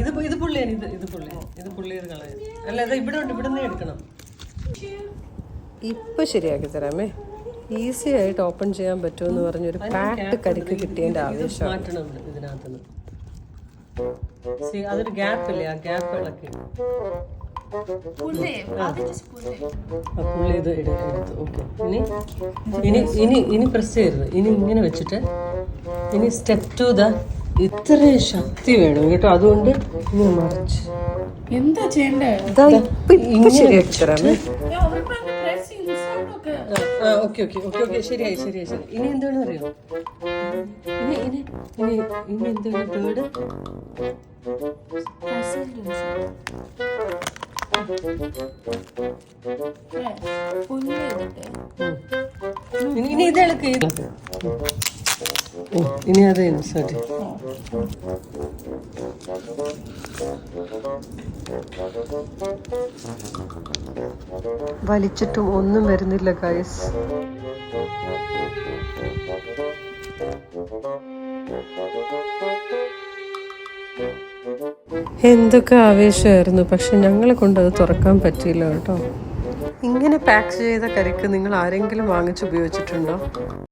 ഇത് ഇത് പുള്ളിയാണ് ഇത് ഇത് പുള്ളി. ഇത് പുള്ളിയൊരു കളയാൻ അല്ല ഇത് ഇവിടെ ഉണ്ട് ഇവിടെ നിന്ന് എടുക്കണം. ഇപ്പൊ ശരിയാക്കി തരാമേ. ഈസി ആയിട്ട് ഓപ്പൺ ചെയ്യാൻ പറ്റുമെന്ന് പറഞ്ഞൊരു പാക്ക് കരിക്ക് കിട്ടിയതിന്റെ ആവേശം മാറ്റണം ഇത് ഇതിനകത്തുനിന്ന് അതൊരു ഗ്യാപ്പ് ഇല്ലേ? ആ ഗ്യാപ്പ് ഇളക്കി. പുള്ളേ ഇത് എടുത്തു. ഓക്കെ ഇനി ഇനി ഇനി ഇനി പ്രസ് ചെയ്യരുത്. ഇനി ഇങ്ങനെ വെച്ചിട്ട് ഇനി സ്റ്റെപ്പ് ടു ദ ഇത്രയും ശക്തി വേണം കേട്ടോ. അതുകൊണ്ട് മറിച്ച് എന്താ ചെയ്യണ്ടേ? ഓക്കെ ഓക്കെ ഓക്കെ ഓക്കെ ശരിയായി ശരിയായി ശരി ഇനി എന്താണ് അറിയോ ഇനി ഇനി ഇനി ഇനി എന്താണ് തേർഡ് ഇനി ഇനി ഇനി അത് ഇൻസേർട്ട് വലിച്ചിട്ടും ഒന്നും വരുന്നില്ല ഗൈസ് എന്തൊക്കെ ആവേശമായിരുന്നു. പക്ഷെ ഞങ്ങളെ കൊണ്ട് അത് തുറക്കാൻ പറ്റിയില്ല കേട്ടോ. ഇങ്ങനെ പാക്ക് ചെയ്ത കരിക്ക് നിങ്ങൾ ആരെങ്കിലും വാങ്ങിച്ചു ഉപയോഗിച്ചിട്ടുണ്ടോ?